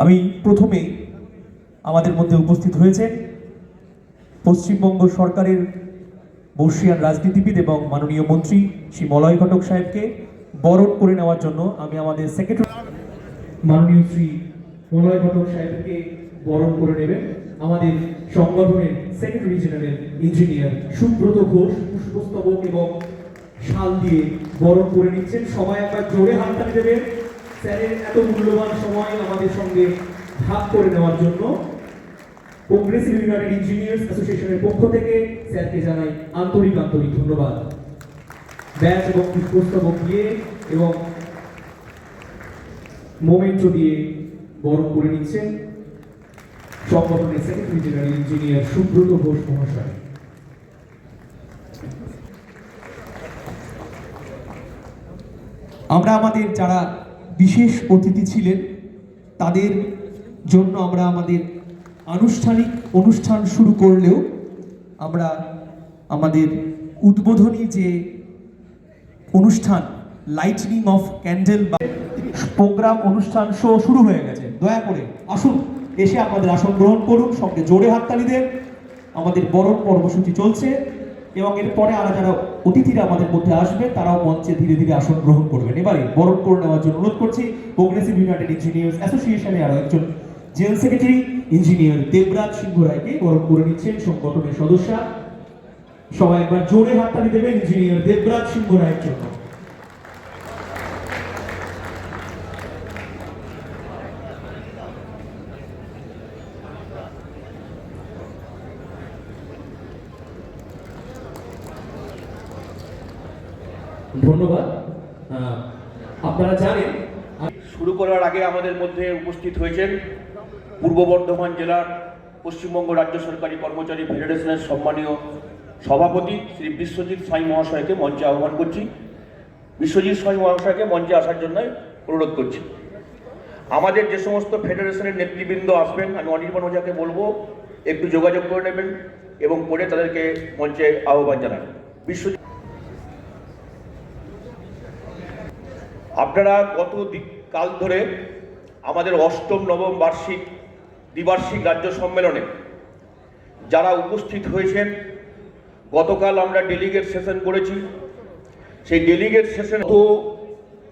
আমি প্রথমে আমাদের মধ্যে উপস্থিত হয়েছে পশ্চিমবঙ্গ সরকারের বর্ষিয়ান রাজনীতিবিদ এবং মাননীয় মন্ত্রী শ্রী মলয় ঘটক সাহেবকে বরণ করে নেওয়ার জন্য আমি আমাদের সেক্রেটারি মাননীয় শ্রী মলয় ঘটক সাহেবকে বরণ করে নেবেন। আমাদের সংগঠনের secretary general engineer Subrata Ghosh, পুষ্পস্তবক এবং শাল দিয়ে বরণ করে নিচ্ছেন। সবাই একবার জোরে হাততালি দেবেন। স্যারের এত মূল্যবান সময় আমাদের সঙ্গে ভাগ করে নেওয়ার জন্য কংগ্রেসিভ ইউনাইটেড ইঞ্জিনিয়ার্স অ্যাসোসিয়েশনের পক্ষ থেকে স্যারকে জানাই আন্তরিক আন্তরিক ধন্যবাদ। ব্যাচ এবং পুষ্পস্তবক দিয়ে এবং মোমেন্টো দিয়ে বরণ করে নিচ্ছেন সংগঠনের secretary general engineer Subrata Ghosh মহাশয়। আমরা আমাদের যারা বিশেষ অতিথি ছিলেন। তাদের জন্য আমরা আমাদের আনুষ্ঠানিক অনুষ্ঠান শুরু করলেও আমরা আমাদের উদ্বোধনী যে অনুষ্ঠান লাইটনিং অফ ক্যান্ডেল বা প্রোগ্রাম অনুষ্ঠান শো শুরু হয়ে গেছে। দয়া করে আসুন, এসে আপনাদের আসন গ্রহণ করুন। সঙ্গে জোরে হাততালি দেন। আমাদের বরণ কর্মসূচি চলছে। এবং এরপরে আরও যারা অতিথিরা আমাদের মধ্যে আসবে, তারাও মঞ্চে ধীরে ধীরে আসন গ্রহণ করবেন এবারে বরণ করে নেওয়ার জন্য অনুরোধ করছি প্রোগ্রেসিভ ইউনাইটেড ইঞ্জিনিয়ার্স অ্যাসোসিয়েশনে আরও একজন general secretary engineer Debraj Singha রায়কে বরণ করে নিচ্ছেন সংগঠনের সদস্যা। সবাই একবার জোরে হাততালি দেবেন ইঞ্জিনিয়ার দেবরাজ সিংহ রায়ের জন্য। ধন্যবাদ। আপনারা জানেন, শুরু করার আগে আমাদের মধ্যে উপস্থিত হয়েছেন পূর্ব বর্ধমান জেলার পশ্চিমবঙ্গ রাজ্য সরকারি কর্মচারী ফেডারেশনের সম্মানীয় সভাপতি শ্রী বিশ্বজিৎ সাই মহাশয়কে মঞ্চে আহ্বান করছি। বিশ্বজিৎ সাই মহাশয়কে মঞ্চে আসার জন্য অনুরোধ করছি। আমাদের যে সমস্ত ফেডারেশনের নেতৃবৃন্দ আসবেন, আমি অনির্বাণ ওঝাকে বলব, একটু যোগাযোগ করে নেবেন এবং করে তাদেরকে মঞ্চে আহ্বান জানান। বিশ্বজিৎ আপনারা গত কাল ধরে আমাদের অষ্টম, নবম বার্ষিক, দ্বিবার্ষিক রাজ্য সম্মেলনে যারা উপস্থিত হয়েছেন, গতকাল আমরা ডেলিগেট সেশন করেছি। সেই ডেলিগেট সেশন তো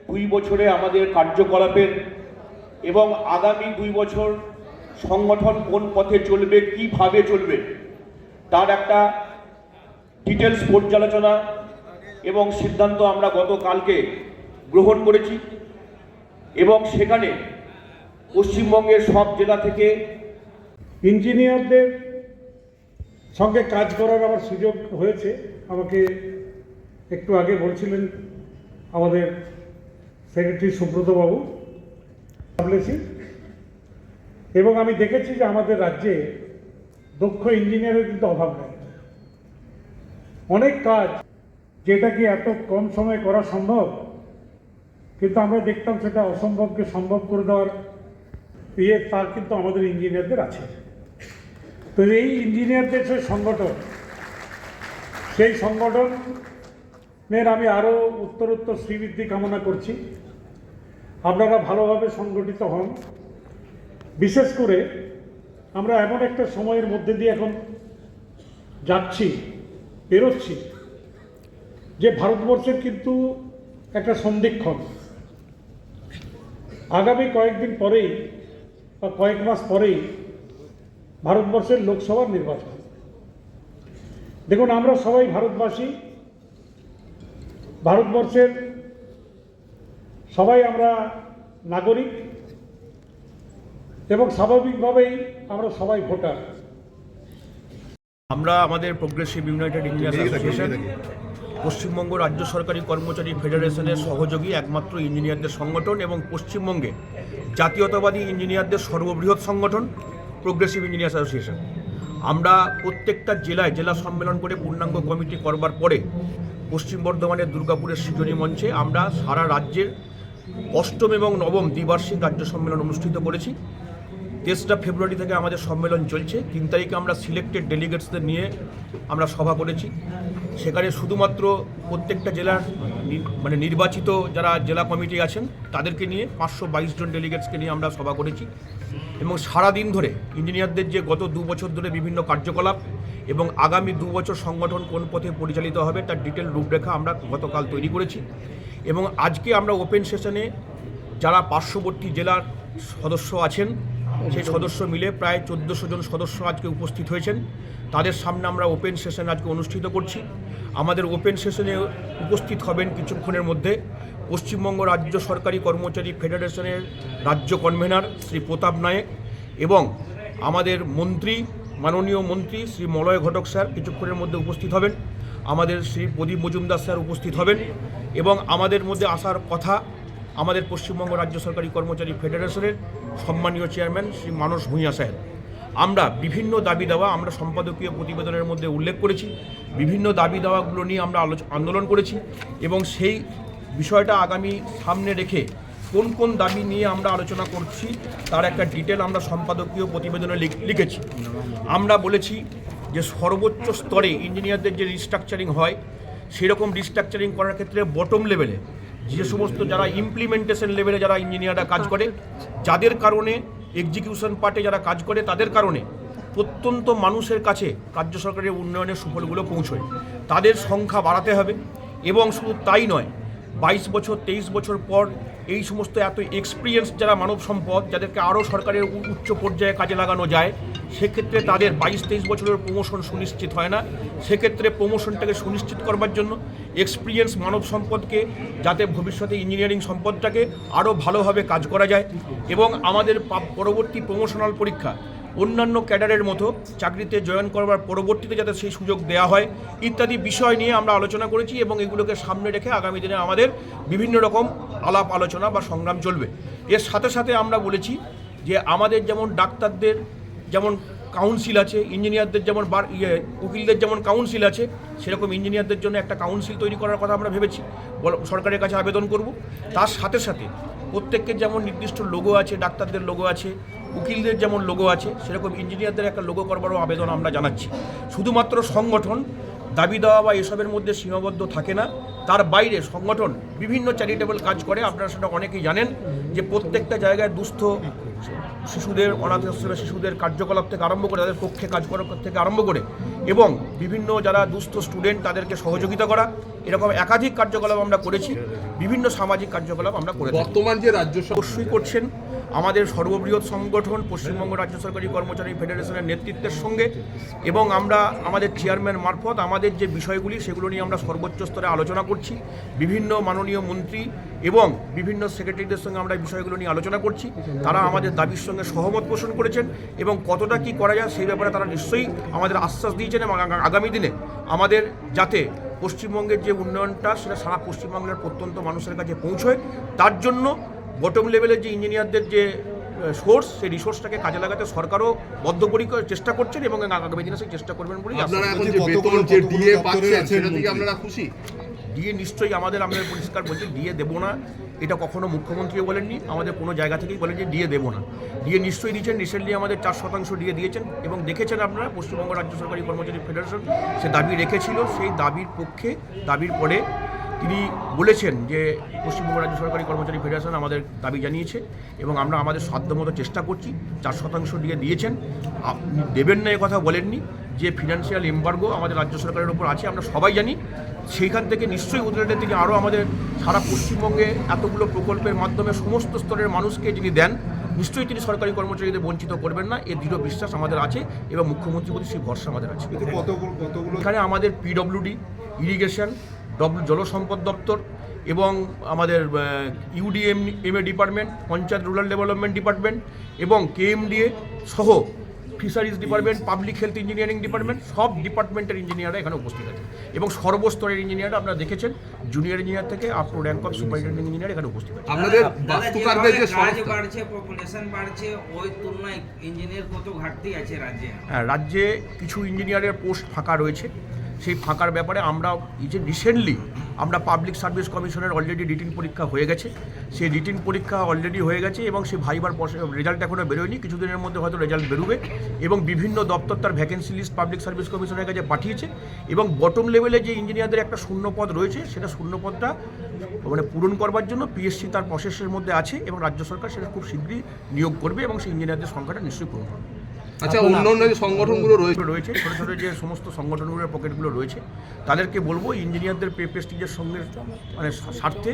দুই বছরে আমাদের কার্যকলাপের এবং আগামী দুই বছর সংগঠন কোন পথে চলবে, কীভাবে চলবে, তার একটা ডিটেলস পর্যালোচনা এবং সিদ্ধান্ত আমরা গতকালকে গ্রহণ করেছি এবং সেখানে পশ্চিমবঙ্গের সব জেলা থেকে ইঞ্জিনিয়ারদের সঙ্গে কাজ করার আমার সুযোগ হয়েছে। আমাকে একটু আগে বলছিলেন আমাদের সেক্রেটারি সুব্রতবাবু বলেছি এবং আমি দেখেছি যে আমাদের রাজ্যে দক্ষ ইঞ্জিনিয়ারের কিন্তু অভাব নেই। অনেক কাজ যেটা কি এত কম সময়ে করা সম্ভব? কিন্তু আমরা দেখতাম সেটা অসম্ভবকে সম্ভব করে দেওয়ার ইয়ে তার কিন্তু আমাদের ইঞ্জিনিয়ারদের আছে। তো এই ইঞ্জিনিয়ারদের সেই সংগঠন, সেই সংগঠনের আমি আরও উত্তরোত্তর শ্রীবৃদ্ধি কামনা করছি। আপনারা ভালোভাবে সংগঠিত হন। বিশেষ করে আমরা এমন একটা সময়ের মধ্যে দিয়ে এখন যাচ্ছি, বেরোচ্ছি, যে ভারতবর্ষের কিন্তু একটা সন্ধিক্ষণ। আগামী কয়েকদিন পরেই বা কয়েক মাস পরেই ভারতবর্ষের লোকসভার নির্বাচন। দেখুন আমরা সবাই ভারতবাসী। ভারতবর্ষের সবাই আমরা নাগরিক এবং স্বাভাবিকভাবেই আমরা সবাই ভোটার। আমরা আমাদের progressive united engineers association Paschimbanga রাজ্য সরকারি কর্মচারী ফেডারেশনের সহযোগী একমাত্র ইঞ্জিনিয়ারদের সংগঠন এবং পশ্চিমবঙ্গে জাতীয়তাবাদী ইঞ্জিনিয়ারদের সর্ববৃহৎ সংগঠন প্রোগ্রেসিভ ইঞ্জিনিয়ার্স অ্যাসোসিয়েশন আমরা প্রত্যেকটা জেলায় জেলা সম্মেলন করে পূর্ণাঙ্গ কমিটি করবার পরে পশ্চিম বর্ধমানের দুর্গাপুরের সৃজনী মঞ্চে আমরা সারা রাজ্যের অষ্টম এবং নবম দ্বিবার্ষিক রাজ্য সম্মেলন অনুষ্ঠিত করেছি। তেসরা ফেব্রুয়ারি থেকে আমাদের সম্মেলন চলছে। তিন তারিখে আমরা সিলেক্টেড ডেলিগেটসদের নিয়ে আমরা সভা করেছি। সেখানে শুধুমাত্র প্রত্যেকটা জেলার মানে নির্বাচিত যারা জেলা কমিটি আছেন, তাদেরকে নিয়ে পাঁচশো বাইশ জন ডেলিগেটসকে নিয়ে আমরা সভা করেছি। এবং সারা দিন ধরে ইঞ্জিনিয়ারদের যে গত দু বছর ধরে বিভিন্ন কার্যকলাপ এবং আগামী দু বছর সংগঠন কোন পথে পরিচালিত হবে, তার ডিটেল রূপরেখা আমরা গতকাল তৈরি করেছি। এবং আজকে আমরা ওপেন সেশনে যারা পার্শ্ববর্তী জেলার সদস্য আছেন সেই সদস্য মিলে প্রায় চোদ্দোশো জন সদস্য আজকে উপস্থিত হয়েছেন। তাদের সামনে আমরা ওপেন সেশন আজকে অনুষ্ঠিত করছি। আমাদের ওপেন সেশনে উপস্থিত হবেন কিছুক্ষণের মধ্যে পশ্চিমবঙ্গ রাজ্য সরকারি কর্মচারী ফেডারেশনের রাজ্য কনভেনার শ্রী প্রতাপ নায়েক এবং আমাদের মন্ত্রী মাননীয় মন্ত্রী শ্রী মলয় ঘটক স্যার কিছুক্ষণের মধ্যে উপস্থিত হবেন। আমাদের শ্রী প্রদীপ মজুমদার স্যার উপস্থিত হবেন এবং আমাদের মধ্যে আসার কথা আমাদের পশ্চিমবঙ্গ রাজ্য সরকারি কর্মচারী ফেডারেশনের সম্মানীয় চেয়ারম্যান শ্রী মানস ভূঁইয়া সাহেব। আমরা বিভিন্ন দাবি দাওয়া আমরা সম্পাদকীয় প্রতিবেদনের মধ্যে উল্লেখ করেছি। বিভিন্ন দাবি দাওয়াগুলো নিয়ে আমরা আলোচ, আন্দোলন করেছি এবং সেই বিষয়টা আগামী সামনে রেখে কোন কোন দাবি নিয়ে আমরা আলোচনা করছি তার একটা ডিটেল আমরা সম্পাদকীয় প্রতিবেদনে লিখ- লিখেছি। আমরা বলেছি যে সর্বোচ্চ স্তরে ইঞ্জিনিয়ারদের যে রিস্ট্রাকচারিং হয়, সেরকম রিস্ট্রাকচারিং করার ক্ষেত্রে বটম লেভেলে যে সমস্ত যারা ইমপ্লিমেন্টেশন লেভেলে যারা ইঞ্জিনিয়াররা কাজ করে, যাদের কারণে এক্সিকিউশন পার্টে যারা কাজ করে, তাদের কারণে প্রত্যন্ত মানুষের কাছে রাজ্য সরকারের উন্নয়নের সুফলগুলো পৌঁছয়। তাদের সংখ্যা বাড়াতে হবে এবং শুধু তাই নয় বাইশ বছর, তেইশ বছর পর এই সমস্ত এত এক্সপিরিয়েন্স যারা মানব সম্পদ, যাদেরকে আরও সরকারের উচ্চ পর্যায়ে কাজে লাগানো যায়, সেক্ষেত্রে তাদের বাইশ, তেইশ বছরের প্রমোশন সুনিশ্চিত হয় না। সেক্ষেত্রে প্রমোশনটাকে সুনিশ্চিত করবার জন্য এক্সপিরিয়েন্স মানব সম্পদকে, যাতে ভবিষ্যতে ইঞ্জিনিয়ারিং সম্পদটাকে আরও ভালোভাবে কাজ করা যায়। এবং আমাদের পরবর্তী প্রমোশনাল পরীক্ষা অন্যান্য ক্যাডারের মতো চাকরিতে জয়েন করবার পরবর্তীতে যাতে সেই সুযোগ দেওয়া হয়, ইত্যাদি বিষয় নিয়ে আমরা আলোচনা করেছি এবং এগুলোকে সামনে রেখে আগামী দিনে আমাদের বিভিন্ন রকম আলাপ আলোচনা বা সংগ্রাম চলবে। এর সাথে সাথে আমরা বলেছি যে আমাদের যেমন ডাক্তারদের যেমন কাউন্সিল আছে, ইঞ্জিনিয়ারদের যেমন বার ইয়ে উকিলদের যেমন কাউন্সিল আছে, সেরকম ইঞ্জিনিয়ারদের জন্য একটা কাউন্সিল তৈরি করার কথা আমরা ভেবেছি। সরকারের কাছে আবেদন করব। তার সাথে সাথে প্রত্যেকের যেমন নির্দিষ্ট লোগো আছে, ডাক্তারদের লোগো আছে উকিলদের যেমন লোগো আছে সেরকম ইঞ্জিনিয়ারদের একটা লোগো করবারও আবেদন আমরা জানাচ্ছি। শুধুমাত্র সংগঠন দাবি দেওয়া বা এসবের মধ্যে সীমাবদ্ধ থাকে না তার বাইরে সংগঠন বিভিন্ন চ্যারিটেবল কাজ করে। আপনারা সেটা অনেকেই জানেন যে প্রত্যেকটা জায়গায় দুস্থ শিশুদের অনাথ শিশুদের কার্যকলাপ থেকে আরম্ভ করে তাদের পক্ষে কাজ করার থেকে আরম্ভ করে এবং বিভিন্ন যারা দুস্থ স্টুডেন্ট তাদেরকে সহযোগিতা করা এরকম একাধিক কার্যকলাপ আমরা করেছি। বিভিন্ন সামাজিক কার্যকলাপ আমরা করে বর্তমান যে রাজ্য অবশ্যই করছেন। আমাদের সর্ববৃহৎ সংগঠন, পশ্চিমবঙ্গ রাজ্য সরকারি কর্মচারী ফেডারেশনের নেতৃত্বের সঙ্গে এবং আমরা আমাদের চেয়ারম্যান মারফত আমাদের যে বিষয়গুলি সেগুলো নিয়ে আমরা সর্বোচ্চ স্তরে আলোচনা করছি। বিভিন্ন মাননীয় মন্ত্রী এবং বিভিন্ন সেক্রেটারিদের সঙ্গে আমরা এই বিষয়গুলো নিয়ে আলোচনা করছি। তারা আমাদের দাবির সঙ্গে সহমত পোষণ করেছেন এবং কতটা কি করা যায় সেই ব্যাপারে তারা নিশ্চয়ই আমাদের আশ্বাস দিয়েছেন এবং আগামী দিনে আমাদের যাতে পশ্চিমবঙ্গের যে উন্নয়নটা সেটা সারা পশ্চিমবাংলার প্রত্যন্ত মানুষের কাছে পৌঁছয়, তার জন্য বটম লেভেলের যে ইঞ্জিনিয়ারদের যে সোর্স সেই রিসোর্সটাকে কাজে লাগাতে সরকারও বদ্ধপরিকর চেষ্টা করছেন এবং আগামী দিনে সেই চেষ্টা করবেন বলেই আপনারা এখন যে বেতন যে ডিএ পাচ্ছেন সেটা থেকে আপনারা খুশি? দিয়ে নিশ্চয়ই আমাদের আমরা পরিষ্কার বলছি দিয়ে দেবো না। এটা কখনো মুখ্যমন্ত্রীও বলেননি আমাদের কোনো জায়গা থেকেই বলেন যে দিয়ে দেবো না। দিয়ে নিশ্চয়ই দিয়েছেন রিসেন্টলি আমাদের চার শতাংশ দিয়ে দিয়েছেন এবং দেখেছেন আপনারা পশ্চিমবঙ্গ রাজ্য সরকারি কর্মচারী ফেডারেশন সে দাবি রেখেছিল সেই দাবির পক্ষে দাবির পরে তিনি বলেছেন যে পশ্চিমবঙ্গ রাজ্য সরকারি কর্মচারী ফেডারেশন আমাদের দাবি জানিয়েছে এবং আমরা আমাদের সাধ্যমতো চেষ্টা করছি চার শতাংশ দিয়ে দিয়েছেন। আপনি দেবেন না এ কথা বলেননি যে ফিনান্সিয়াল এম্বার্গো আমাদের রাজ্য সরকারের ওপর আছে আমরা সবাই জানি। সেইখান থেকে নিশ্চয়ই উদাহরণের তিনি আরও আমাদের সারা পশ্চিমবঙ্গে এতগুলো প্রকল্পের মাধ্যমে সমস্ত স্তরের মানুষকে যিনি দেন নিশ্চয়ই তিনি সরকারি কর্মচারীদের বঞ্চিত করবেন না। এর দৃঢ় বিশ্বাস আমাদের আছে এবং মুখ্যমন্ত্রী প্রতি সেই ভরসা আমাদের আছে। এখানে আমাদের পিডব্লিউডি ইরিগেশন ডব্লিউ জলসম্পদ দপ্তর এবং আমাদের UDM M A department panchayat rural development department এবং কেএমডিএ সহ fisheries department public health engineering department সব ডিপার্টমেন্টের ইঞ্জিনিয়াররা এখানে উপস্থিত আছে। এবং সর্বস্তরের ইঞ্জিনিয়ার আপনারা দেখেছেন জুনিয়র ইঞ্জিনিয়ার থেকে up to rank of superintending engineer এখানে উপস্থিত আছে। আপনাদের বাস্তুকারদের যে সংস্থা বাড়ছে পপুলেশন বাড়ছে ওই তুলনায় ইঞ্জিনিয়ার কত ঘাটতি আছে রাজ্যে? হ্যাঁ রাজ্যে কিছু ইঞ্জিনিয়ারের পোস্ট ফাঁকা রয়েছে। সেই ফাঁকার ব্যাপারে আমরা এই যে রিসেন্টলি আমরা পাবলিক সার্ভিস কমিশনের অলরেডি রিটিন পরীক্ষা হয়ে গেছে। সেই রিটিন পরীক্ষা অলরেডি হয়ে গেছে এবং সেই ভাইবার রেজাল্ট এখনও বেরোয়নি। কিছুদিনের মধ্যে হয়তো রেজাল্ট বেরোবে এবং বিভিন্ন দপ্তর তার ভ্যাকেন্সি লিস্ট পাবলিক সার্ভিস কমিশনের কাছে পাঠিয়েছে এবং বটম লেভেলে যে ইঞ্জিনিয়ারদের একটা শূন্য পদ রয়েছে, সেটা শূন্য পদটা মানে পূরণ করবার জন্য পিএসসি তার প্রসেসের মধ্যে আছে এবং রাজ্য সরকার সেটা খুব শীঘ্রই নিয়োগ করবে এবং সেই ইঞ্জিনিয়ারদের সংখ্যাটা নিশ্চয়ই পূরণ হবে। আচ্ছা অন্য অন্য যে সংগঠনগুলো রয়েছে। রয়েছে ছোটো ছোটো যে সমস্ত সংগঠনগুলোর পকেটগুলো রয়েছে তাদেরকে বলব ইঞ্জিনিয়ারদের পে প্রেস্টিজের সঙ্গে মানে স্বার্থে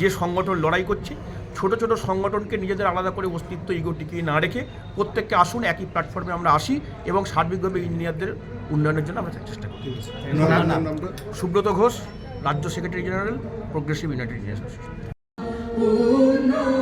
যে সংগঠন লড়াই করছে ছোট ছোট সংগঠনকে নিজেদের আলাদা করে অস্তিত্ব ইগো টিকিয়ে না রেখে প্রত্যেককে আসুন একই প্ল্যাটফর্মে আমরা আসি এবং সার্বিকভাবে ইঞ্জিনিয়ারদের উন্নয়নের জন্য আমরা চেষ্টা করি। সুব্রত ঘোষ রাজ্য secretary general progressive united no